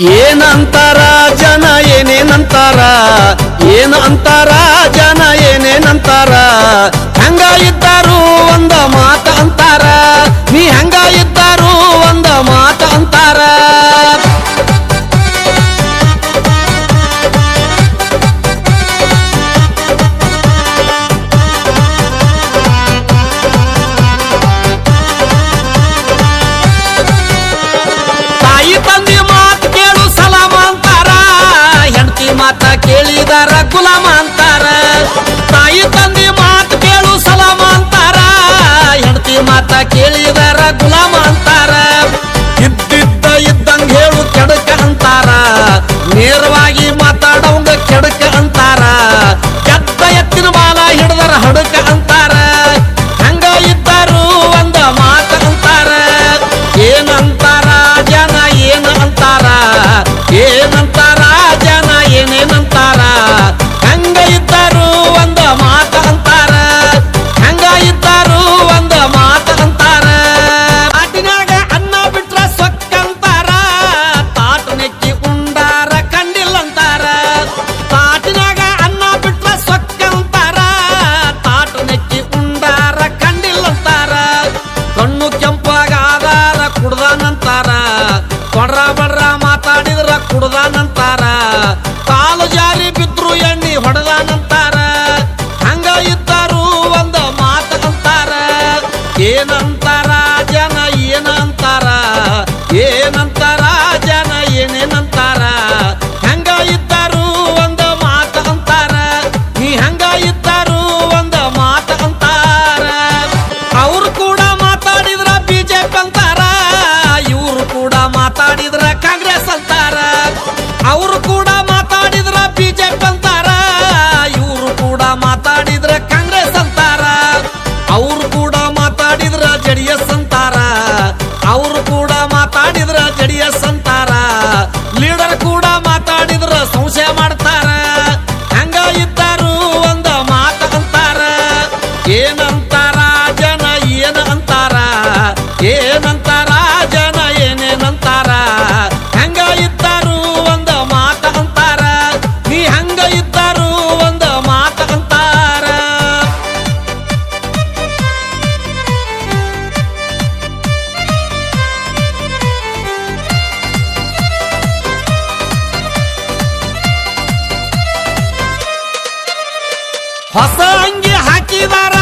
ಏನಂತಾರ ಜನ ಏನೇನಂತಾರ? ಏನಂತಾರ ಜನ? ಮಾತ ಕೇಳಿದಾರ ಗುಲಾಮ ಅಂತಾರ. ತಾಯಿ ತಂದೆ ಮಾತು ಕೇಳು ಸಲಾಮ ಅಂತಾರ. ಹೆಂಡತಿ ಮಾತ ಕೇಳಿದಾರ ಗುಲಾಮ ఏనంత ಹೊಸ ಅಂಗಿ ಹಾಕಿದಾರ.